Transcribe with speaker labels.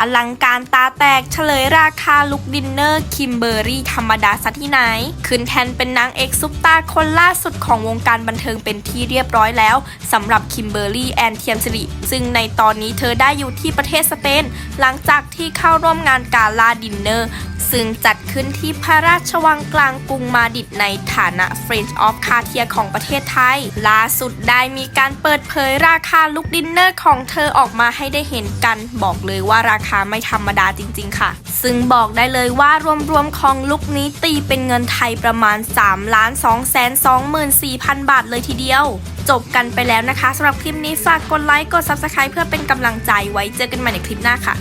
Speaker 1: อลังการตาแตกเฉลยราคาลุคดินเนอร์คิมเบอรี่ธรรมดาซะที่ไหน ขึ้นแทนเป็นนางเอกซุปตาคนล่าสุดของวงการบันเทิงเป็นที่เรียบร้อยแล้วสำหรับคิมเบอรี่แอนเทียมสิริซึ่งในตอนนี้เธอได้อยู่ที่ประเทศสเปนหลังจากที่เข้าร่วมงานกาลาดินเนอร์ ซึ่งจัดขึ้นที่พระราชวังกลางกรุงมาดิดในฐานะ Friends of Cartier ของประเทศไทย ล่าสุดได้มีการเปิดเผยราคาลุคดินเนอร์ของเธอออกมาให้ได้เห็นกันบอกเลยว่าราคาไม่ธรรมดาจริง ๆ ค่ะ ซึ่งบอกได้เลยว่ารวมๆของลุคนี้ตีเป็นเงินไทยประมาณ3ล้าน2แสน24,000 บาทเลยทีเดียว จบกันไปแล้วนะคะสำหรับคลิปนี้ฝากกดไลค์กด Subscribe เพื่อเป็นกำลังใจไว้เจอกันใหม่ในคลิปหน้าค่ะ